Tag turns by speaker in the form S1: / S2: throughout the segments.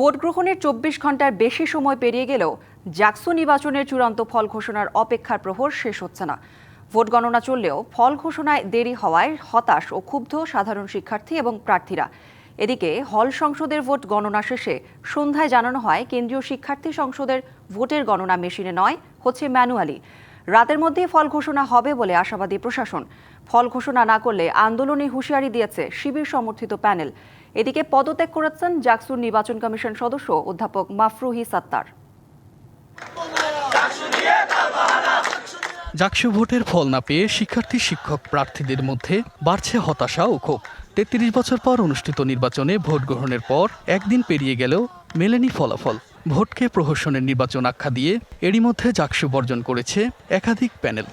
S1: Vote গ্রহণের চব্বিশ ঘণ্টার বেশি সময় পেরিয়ে গেলেও জাকসু নির্বাচনের চূড়ান্ত ফল ঘোষণার অপেক্ষার প্রহর শেষ হচ্ছে না। ভোট গণনা চললেও ফল ঘোষণায় দেরি হওয়ায় হতাশ ও ক্ষুব্ধ সাধারণ শিক্ষার্থী এবং প্রার্থীরা। এদিকে হল সংসদের ভোট গণনা শেষে সন্ধ্যায় জানানো হয়, কেন্দ্রীয় শিক্ষার্থী সংসদের ভোটের গণনা মেশিনে নয়, হচ্ছে ম্যানুয়ালি। রাতের মধ্যেই ফল ঘোষণা হবে বলে আশাবাদী প্রশাসন। ফল ঘোষণা না করলে আন্দোলনে হুঁশিয়ারি দিয়েছে শিবির সমর্থিত প্যানেল। এদিকে পদত্যাগ করেছেন জাকসুর নির্বাচন কমিশন সদস্য অধ্যাপক মাফরুহি সাত্তার।
S2: জাকসু ভোটের ফল না পেয়ে শিক্ষার্থী, শিক্ষক, প্রার্থীদের মধ্যে বাড়ছে হতাশা ও ক্ষোভ। তেত্রিশ বছর পর অনুষ্ঠিত নির্বাচনে ভোট গ্রহণের পর একদিন পেরিয়ে গেলেও মেলেনি ফলাফল। ভোটকে প্রহসনের নির্বাচন আখ্যা দিয়ে এরই মধ্যে জাকসু বর্জন করেছে একাধিক প্যানেল।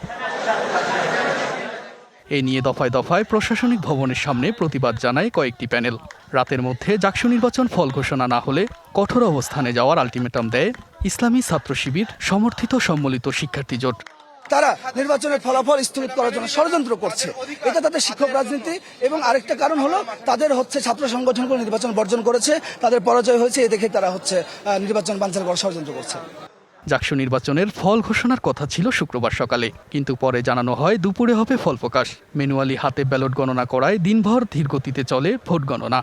S2: এ নিয়ে দফায় দফায় প্রশাসনিক ভবনের সামনে প্রতিবাদ জানায় কয়েকটি প্যানেল। রাতের মধ্যে জাকসু নির্বাচন ফল ঘোষণা না হলে কঠোর অবস্থানে যাওয়ার আলটিমেটাম দেয় ইসলামী ছাত্র শিবির সমর্থিত সম্মিলিত শিক্ষার্থী জোট।
S3: তারা নির্বাচনের ফলাফল স্থগিত করার জন্য ষড়যন্ত্র করছে। এটা তাদের শিক্ষক রাজনীতি এবং আরেকটা কারণ হলো তাদের হচ্ছে ছাত্র সংগঠনগুলো নির্বাচন বর্জন করেছে, তাদের পরাজয় হয়েছে, এ দেখে তারা হচ্ছে নির্বাচন বানচাল করার ষড়যন্ত্র করছে।
S2: জাকসু নির্বাচনের ফল ঘোষণার কথা ছিল শুক্রবার সকালে, কিন্তু পরে জানানো হয় দুপুরে হবে ফল প্রকাশ। ম্যানুয়ালি হাতে ব্যালট গণনা করায় দিনভর ধীর গতিতে চলে ভোট গণনা।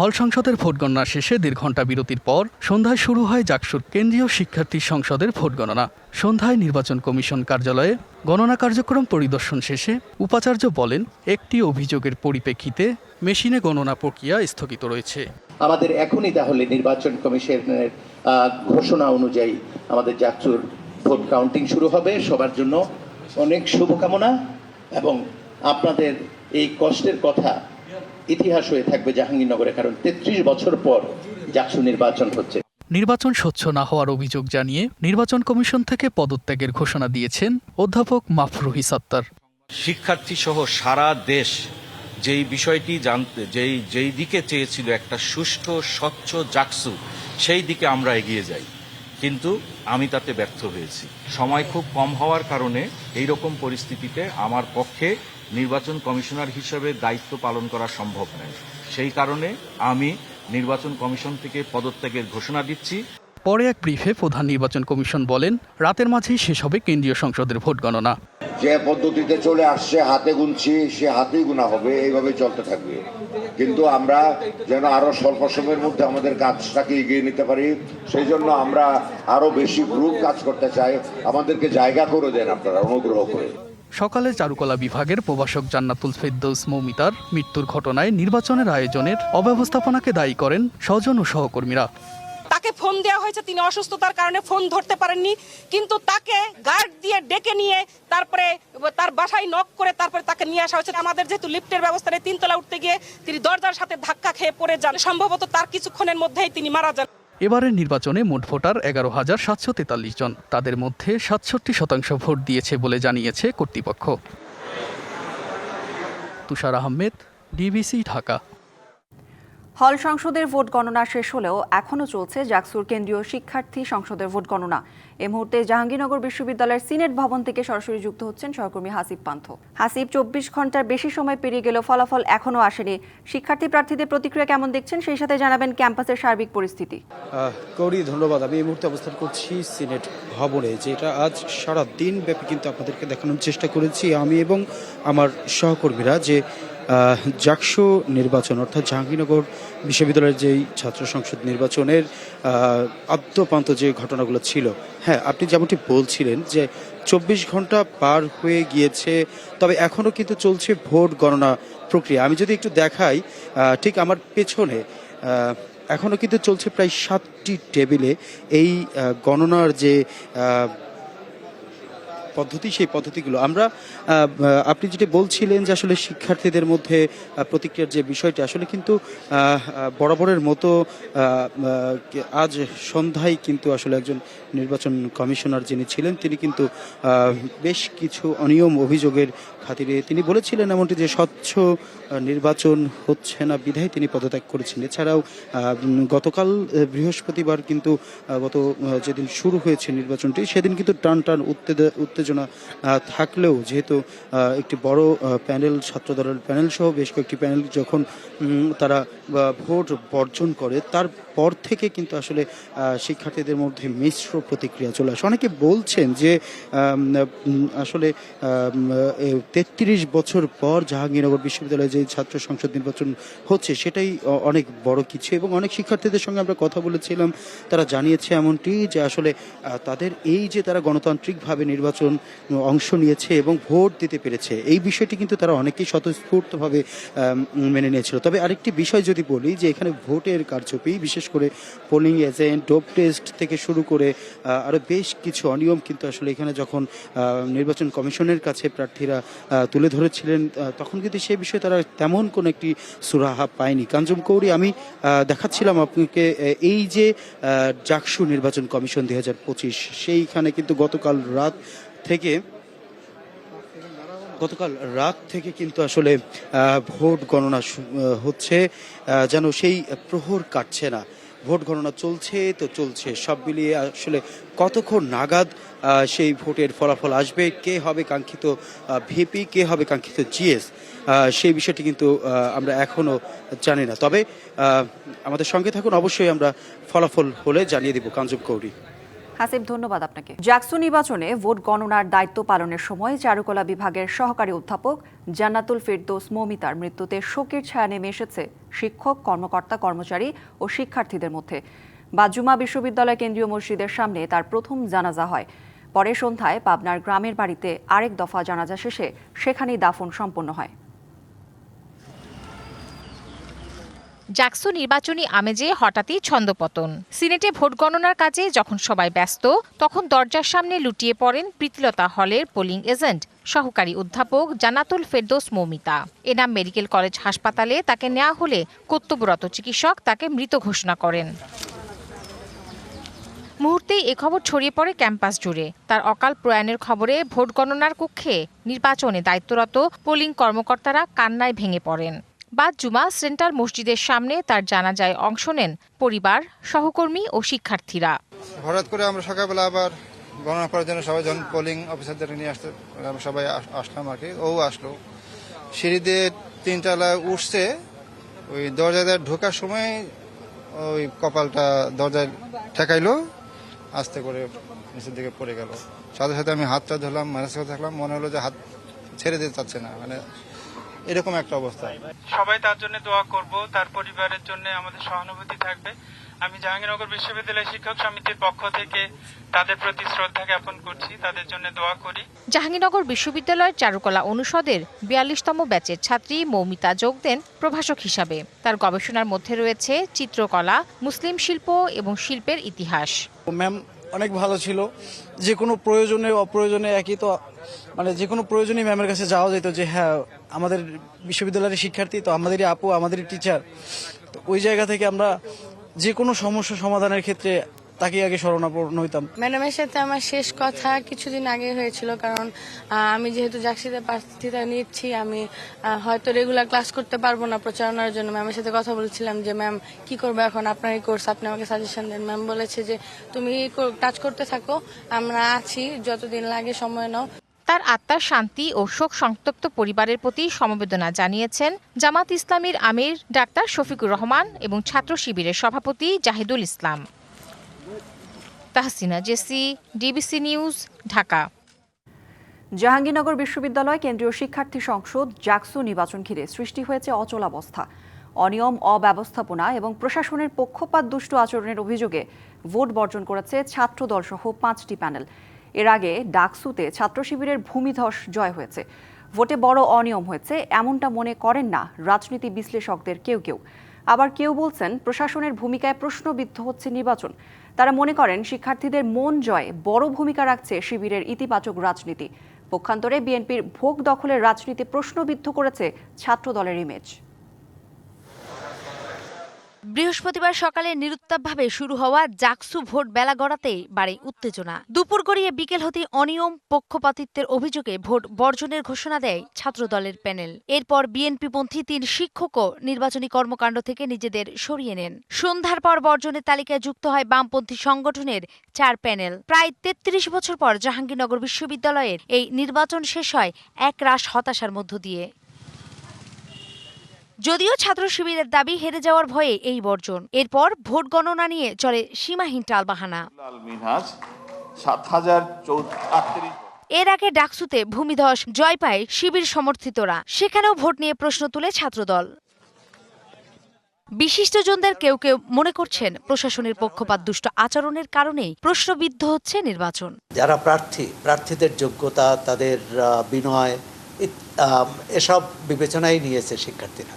S2: হল সংসদের ভোট গণনা শেষে দেড় ঘণ্টা বিরতির পর সন্ধ্যায় শুরু হয় জাকসুর কেন্দ্রীয় শিক্ষার্থী সংসদের ভোট গণনা সন্ধ্যায় নির্বাচন কমিশন কার্যালয়ে গণনা কার্যক্রম পরিদর্শন শেষে উপাচার্য বলেন, একটি অভিযোগের পরিপ্রেক্ষিতে মেশিনে গণনা প্রক্রিয়া স্থগিত রয়েছে।
S4: আমাদের এখনই তাহলে নির্বাচন কমিশনের ঘোষণা অনুযায়ী আমাদের জাকচুর ভোট কাউন্টিং শুরু হবে। সবার জন্য অনেক শুভকামনা এবং আপনাদের এই কষ্টের কথা ইতিহাস হয়ে থাকবে জাহাঙ্গীরনগরে কারণ তেত্রিশ বছর পর জাকসু নির্বাচন হচ্ছে।
S2: নির্বাচন স্বচ্ছ না হওয়ার অভিযোগ জানিয়ে নির্বাচন কমিশন থেকে পদত্যাগের ঘোষণা দিয়েছেন অধ্যাপক মাফরুহি সত্তার।
S5: শিক্ষার্থী সহ সারা দেশ যেই বিষয়টি জানতে যেই যেই দিকে চেয়েছিল একটা সুষ্ঠু স্বচ্ছ জাকসু সেই দিকে আমরা এগিয়ে যাই। কিন্তু আমি তাতে ব্যর্থ হয়েছি। সময় খুব কম হওয়ার কারণে এই রকম পরিস্থিতিতে আমার পক্ষে নির্বাচন কমিশনার হিসেবে দায়িত্ব পালন করা সম্ভব নয়। সেই কারণে আমি নির্বাচন কমিশন থেকে পদত্যাগের ঘোষণা দিচ্ছি।
S2: পরে এক ব্রিফে প্রধান নির্বাচন কমিশন বলেন, রাতের মাঝেই শেষ হবে কেন্দ্রীয় সংসদের ভোট গণনা
S6: যে পদ্ধতিতে চলে আসছে, হাতে গুনছি, সে হাতেই গুণা হবে, এইভাবে চলতে থাকবে। কিন্তু আমরা যেন আরও স্বল্প সময়ের মধ্যে আমাদের কাজটাকে এগিয়ে নিতে পারি, সেই জন্য আমরা আরও বেশি গ্রুপ কাজ করতে চাই। আমাদেরকে জায়গা করে দেন আপনারা, অনুগ্রহ করে।
S2: সকালে চারুকলা বিভাগের প্রভাষক জান্নাতুল ফেদ্দৌস মৌমিতার মৃত্যুর ঘটনায় নির্বাচনের আয়োজনের অব্যবস্থাপনাকে দায়ী করেন স্বজন ও সহকর্মীরা।
S7: তাকে ফোন দেওয়া হয়েছে, তিনি অসুস্থতার কারণে ফোন ধরতে পারেননি, কিন্তু তাকে গার্ড দিয়ে ডেকে নিয়ে তারপরে তার বাসায় নক করে তারপরে তাকে নিয়ে আসা হয়েছে। আমাদের যেহেতু লিফটের ব্যবস্থা নেই, তিনতলা উঠতে গিয়ে তিনি দরজার সাথে ধাক্কা খেয়ে পড়ে যান। সম্ভবত তার কিছুক্ষণের মধ্যেই তিনি মারা যান।
S2: এবারের নির্বাচনে মোট ভোটার এগারো হাজার সাতশো তেতাল্লিশ জন। তাদের মধ্যে সাতষট্টি শতাংশ ভোট দিয়েছে বলে জানিয়েছে কর্তৃপক্ষ। তুষার আহমেদ, ডিবিসি ঢাকা।
S1: হল সংসদের ভোট গণনা শেষ হলেও এখনও চলছে জাকসুর কেন্দ্রীয় শিক্ষার্থী সংসদের ভোট গণনা। এ মুহূর্তে জাহাঙ্গীরনগর বিশ্ববিদ্যালয়ের সিনেট ভবন থেকে সরাসরি যুক্ত হচ্ছেন সহকর্মী হাসিব পান্থ। হাসিব, চব্বিশ ঘণ্টার বেশি সময় পেরিয়ে গেলেও ফলাফল এখনও আসেনি। শিক্ষার্থী প্রার্থীদের প্রতিক্রিয়া কেমন দেখছেন? সেই সাথে জানাবেন ক্যাম্পাসের সার্বিক পরিস্থিতি।
S8: গৌরী, ধন্যবাদ। আমি এই মুহূর্তে অবস্থান করছি সিনেট ভবনে, যেটা আজ সারা দিন ব্যাপী কিন্তু আপনাদেরকে দেখানোর চেষ্টা করেছি। আমি এবং আমার সহকর্মীরা যে জাকসু নির্বাচন, অর্থাৎ জাহাঙ্গীরনগর বিশ্ববিদ্যালয়ের যেই ছাত্র সংসদ নির্বাচনের আদ্যপান্ত যে ঘটনাগুলো ছিল হ্যাঁ আপনি যেমনটি বলছিলেন যে চব্বিশ ঘণ্টা পার হয়ে গিয়েছে, তবে এখনও কিন্তু চলছে ভোট গণনা প্রক্রিয়া। আমি যদি একটু দেখাই ঠিক আমার পেছনে এখনও কিন্তু চলছে প্রায় সাতটি টেবিলে এই গণনার যে পদ্ধতি, সেই পদ্ধতিগুলো। আমরা আপনি যেটা বলছিলেন যে আসলে শিক্ষার্থীদের মধ্যে প্রতিক্রিয়ার যে বিষয়টি, আসলে কিন্তু বরাবরের মতো আজ সন্ধ্যায় কিন্তু আসলে একজন নির্বাচন কমিশনার যিনি ছিলেন, তিনি কিন্তু বেশ কিছু অনিয়ম অভিযোগের খাতিরে তিনি বলেছিলেন এমনটি যে স্বচ্ছ নির্বাচন হচ্ছে না, বিধায় তিনি পদত্যাগ করেছেন। এছাড়াও গতকাল বৃহস্পতিবার কিন্তু গত যেদিন শুরু হয়েছে নির্বাচনটি, সেদিন কিন্তু টান টান উত্তেজা- উত্তেজনা থাকলেও যেহেতু একটি বড় প্যানেল, ছাত্রদলের প্যানেল সহ বেশ কয়েকটি প্যানেল যখন তারা ভোট বর্জন করে, তারপর থেকে কিন্তু আসলে শিক্ষার্থীদের মধ্যে মিশ্র প্রতিক্রিয়া চলে আসে। অনেকে বলছেন যে আসলে তেত্রিশ বছর পর জাহাঙ্গীরনগর বিশ্ববিদ্যালয়ে যে ছাত্র সংসদ নির্বাচন হচ্ছে, সেটাই অনেক বড় কিছু এবং অনেক শিক্ষার্থীদের সঙ্গে আমরা কথা বলেছিলাম। তারা জানিয়েছে এমনটি যে, আসলে তাদের এই যে তারা গণতান্ত্রিকভাবে নির্বাচন উম, অংশ নিয়েছে এবং ভোট দিতে পেরেছে। এই বিষয়টি কিন্তু তারা অনেকেই স্বতঃস্ফূর্তভাবে মেনে নিয়েছিল। তবে আরেকটি বিষয় যদি বলি যে এখানে ভোটের কারচুপি বিশেষ করে পোলিং এজেন্ট ডোপ টেস্ট থেকে শুরু করে আহ, আরও বেশ কিছু অনিয়ম কিন্তু আসলে এখানে যখন নির্বাচন কমিশনের কাছে প্রার্থীরা তুলে ধরেছিলেন তখন কিন্তু সে বিষয়ে তারা তেমন কোনো একটি সুরাহা পায়নি। কাঞ্জুম কৌরি আমি দেখাচ্ছিলাম আপনাকে এই যে জাকসু নির্বাচন কমিশন দুই পঁচিশ সেইখানে কিন্তু গতকাল রাত থেকে গতকাল রাত থেকে কিন্তু আসলে ভোট গণনা হচ্ছে যেন সেই প্রহর কাটছে না। ভোট গণনা চলছে তো চলছে, সব মিলিয়ে আসলে কতক্ষণ নাগাদ সেই ভোটের ফলাফল আসবে? কে হবে কাঙ্ক্ষিত ভিপি, কে হবে কাঙ্ক্ষিত জিএস? সেই বিষয়টি কিন্তু আমরা এখনও জানি না। তবে আমাদের সঙ্গে থাকুন, অবশ্যই আমরা ফলাফল হলে জানিয়ে দিব কাঞ্জুম কৌরি
S1: হাসিব ধন্যবাদ আপনাকে। জাকসু নির্বাচনে ভোট গণনার দায়িত্ব পালনের সময় চারুকলা বিভাগের সহকারী অধ্যাপক জান্নাতুল ফেরদৌস মমিতার মৃত্যুতে শোকের ছায়া নেমে এসেছে শিক্ষক, কর্মকর্তা, কর্মচারী ও শিক্ষার্থীদের মধ্যে। বাজুমা বিশ্ববিদ্যালয় কেন্দ্রীয় মসজিদের সামনে তার প্রথম জানাজা হয়। পরে সন্ধ্যায় পাবনার গ্রামের বাড়িতে আরেক দফা জানাজা শেষে সেখানেই দাফন সম্পন্ন হয়।
S9: জাকসু নির্বাচনী আমেজে হঠাৎই ছন্দপতন। সিনেটে ভোট গণনার কাজে যখন সবাই ব্যস্ত, তখন দরজার সামনে লুটিয়ে পড়েন প্রীতিলতা হলের পোলিং এজেন্ট, সহকারী অধ্যাপক জানাতুল ফেরদোস মৌমিতা। এনাম মেডিকেল কলেজ হাসপাতালে তাকে নেওয়া হলে কর্তব্যরত চিকিৎসক তাকে মৃত ঘোষণা করেন। মুহূর্তেই এ খবর ছড়িয়ে পড়ে ক্যাম্পাস জুড়ে। তার অকাল প্রয়াণের খবরে ভোট গণনার কক্ষে নির্বাচনে দায়িত্বরত পোলিং কর্মকর্তারা কান্নায় ভেঙে পড়েন। বাদ জুমা সেন্টার মসজিদের সামনে তার জানাজায় অংশ নেন পরিবার, সহকর্মী ও শিক্ষার্থীরা।
S10: হঠাৎ করে আমরা সকালবেলা আবার গণনা করার জন্য সবাই যখন পোলিং অফিসারদের নিয়ে আসতে, আমরা সবাই আস- আসলাম আর কি। ও আসলো। সিঁড়ি দিয়ে তিনতলায় উঠছে, ওই দরজা দিয়ে ঢোকার সময় ওই কপালটা দরজায় ঠেকাইলো, আস্তে করে নিচের দিকে পড়ে গেল। সাথে সাথে আমি হাতটা ধরলাম ম্যানেজ থাকলাম মনে হলো যে হাত ছেড়ে দিতে চাচ্ছে না। মানে এরকম একটা অবস্থা।
S11: সবাই তার জন্য দোয়া করব তার পরিবারের জন্য আমাদের সহানুভূতি থাকবে। আমি জাহাঙ্গীরনগর বিশ্ববিদ্যালয় শিক্ষক সমিতির পক্ষ থেকে তাদের প্রতি শ্রদ্ধা জ্ঞাপন করছি তাদের জন্য দোয়া করি।
S9: জাহাঙ্গীরনগর বিশ্ববিদ্যালয়ের চারুকলা অনুষদের বিয়াল্লিশতম ব্যাচের ছাত্রী মৌমিতা যোগ দেন প্রভাষক হিসাবে। তার গবেষণার মধ্যে রয়েছে চিত্রকলা মুসলিম শিল্প এবং শিল্পের ইতিহাস।
S3: ম্যাম অনেক ভালো ছিল। যে কোনো প্রয়োজনে, অপ্রয়োজনে একই তো মানে যে কোনো প্রয়োজনে ম্যামের কাছে যাওয়া যেত যে হ্যাঁ আমাদের বিশ্ববিদ্যালয়ের শিক্ষার্থী তো, আমাদেরই আপু, আমাদেরই টিচার তো ওই জায়গা থেকে আমরা যে কোনো সমস্যা সমাধানের ক্ষেত্রে তাকে আগে শরণাপন্ন হইতাম।
S12: ম্যাডামের সাথে আমার শেষ কথা কিছুদিন আগে হয়েছিল কারণ আমি যেহেতু জার্সিতে প্রার্থিতা নিচ্ছি আমি হয়তো রেগুলার ক্লাস করতে পারব না প্রচারণার জন্য। ম্যামের সাথে কথা বলছিলাম যে ম্যাম কি করব এখন? আপনার এই কোর্স আপনি আমাকে সাজেশন দেন। ম্যাম বলেছে যে তুমি টাচ করতে থাকো আমরা আছি যতদিন লাগে সময় নাও।
S9: তার আত্মার শান্তি ও শোক সংতপ্ত পরিবারের প্রতি সমবেদনা জানিয়েছেন জামাত ইসলামীর আমির ডাক্তার শফিকুর রহমান এবং ছাত্র শিবিরের সভাপতি Zahidul Islam. Tahsina, JC, DBC news, Dhaka.
S1: Jahangirnagar বিশ্ববিদ্যালয় কেন্দ্রীয় শিক্ষার্থী সংসদ জাকসু নির্বাচন ঘিরে সৃষ্টি হয়েছে অচলাবস্থা অনিয়ম, অব্যবস্থাপনা এবং প্রশাসনের পক্ষপাত দুষ্ট আচরণের অভিযোগে ভোট বর্জন করেছে ছাত্রদল সহ পাঁচটি প্যানেল। এর আগে ডাকসুতে ছাত্র শিবিরের ভূমিধস জয় হয়েছে। ভোটে বড় অনিয়ম হয়েছে, এমনটা মনে করেন না রাজনীতি বিশ্লেষকদের কেউ কেউ। আবার কেউ বলছেন প্রশাসনের ভূমিকায় প্রশ্নবিদ্ধ হচ্ছে নির্বাচন। তারা মনে করেন শিক্ষার্থীদের মন জয়ে, বড় ভূমিকা রাখছে শিবিরের ইতিবাচক রাজনীতি। পক্ষান্তরে বিএনপির ভোগ দখলের রাজনীতি প্রশ্নবিদ্ধ করেছে ছাত্র দলের ইমেজ
S13: বৃহস্পতিবার সকালে নিরুত্তাপভাবে শুরু হওয়া জাকসু ভোট বেলা গড়াতেই বাড়ে উত্তেজনা। দুপুর গড়িয়ে বিকেল হতে অনিয়ম, পক্ষপাতিত্বের অভিযোগে ভোট বর্জনের ঘোষণা দেয় ছাত্রদলের প্যানেল। এরপর বিএনপিপন্থী তিন শিক্ষকও নির্বাচনী কর্মকাণ্ড থেকে নিজেদের সরিয়ে নেন। সন্ধ্যার পর বর্জনের তালিকায় যুক্ত হয় বামপন্থী সংগঠনের চার প্যানেল। প্রায় তেত্রিশ বছর পর জাহাঙ্গীরনগর বিশ্ববিদ্যালয়ের এই নির্বাচন শেষ হয় এক রাশ হতাশার মধ্য দিয়ে। যদিও ছাত্র শিবিরের দাবি হেরে যাওয়ার ভয়ে এই বর্জন। এরপর ভোট গণনা নিয়ে চলে সীমাহীন টালবাহানা।
S14: সাত হাজার
S13: এর আগে ডাকসুতে ভূমিধস জয় পায় শিবির সমর্থিতরা। সেখানেও ভোট নিয়ে প্রশ্ন তুলে ছাত্রদল। বিশিষ্টজনদের কেউ কেউ মনে করছেন প্রশাসনের পক্ষপাত দুষ্ট আচরণের কারণেই প্রশ্নবিদ্ধ হচ্ছে নির্বাচন।
S15: যারা প্রার্থী প্রার্থীদের যোগ্যতা তাদের বিনয় এসব বিবেচনায় নিয়েছে শিক্ষার্থীরা।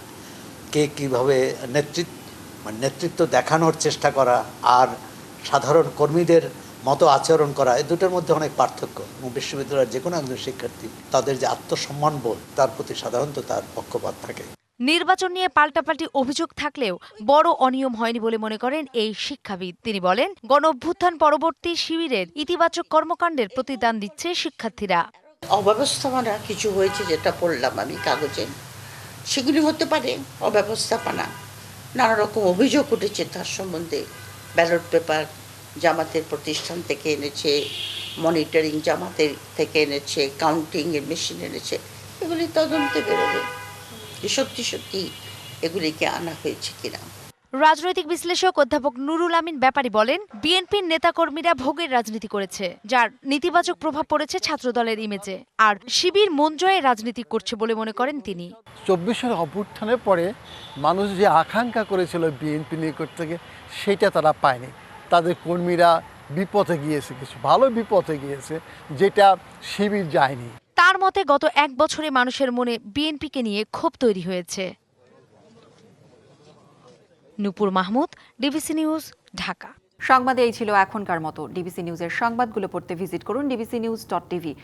S15: কে কীভাবে নেতৃত্ব মানে নেতৃত্ব দেখানোর চেষ্টা করা আর সাধারণ কর্মীদের মতো আচরণ করা এই দুটোর মধ্যে অনেক পার্থক্য। এবং বিশ্ববিদ্যালয়ের যে কোনো একজন শিক্ষার্থী তাদের যে আত্মসম্মান বোধ তার প্রতি সাধারণত তার পক্ষপাত থাকে।
S13: নির্বাচন নিয়ে পাল্টাপাল্টি অভিযোগ থাকলেও বড় অনিয়ম হয়নি বলে মনে করেন এই শিক্ষাবিদ। তিনি বলেন গণ অভ্যুত্থান পরবর্তী শিবিরের ইতিবাচক কর্মকাণ্ডের প্রতিদান দিচ্ছে শিক্ষার্থীরা।
S16: অব্যবস্থাপনা কিছু হয়েছে যেটা পড়লাম আমি কাগজে। সেগুলি হতে পারে অব্যবস্থাপনা নানা রকম অভিযোগ উঠেছে তার সম্বন্ধে। ব্যালট পেপার জামাতের প্রতিষ্ঠান থেকে এনেছে, মনিটরিং জামাতের থেকে এনেছে কাউন্টিংয়ের মেশিন এনেছে, এগুলি তদন্তে বেরোবে। সত্যি সত্যি এগুলিকে আনা হয়েছে কিনা?
S13: রাজনৈতিক বিশ্লেষক অধ্যাপক নুরুল আমিন ব্যাপারী বলেন বিএনপির নেতাকর্মীরা ভোগের রাজনীতি করেছে যার নেতিবাচক প্রভাব পড়েছে ছাত্রদলের ইমেজে আর শিবির মন জয়ে রাজনীতি করছে বলে মনে করেন তিনি।
S17: চব্বিশের অভ্যুত্থানের পরে মানুষ যে আকাঙ্ক্ষা করেছিল বিএনপি নিকট থেকে সেটা তারা পায়নি। তাদের কর্মীরা বিপথে গিয়েছে কিছু ভালো বিপথে গিয়েছে যেটা শিবির যায়নি।
S13: তার মতে গত এক বছরে মানুষের মনে বিএনপিকে নিয়ে ক্ষোভ তৈরি হয়েছে। Nupur Mahmud, DBC news, Dhaka.
S1: সংবাদে এই ছিল এখনকার মতো। ডিবিসি নিউজের সংবাদগুলো পড়তে ভিজিট করুন ডিবিসি নিউজ ডট টিভি।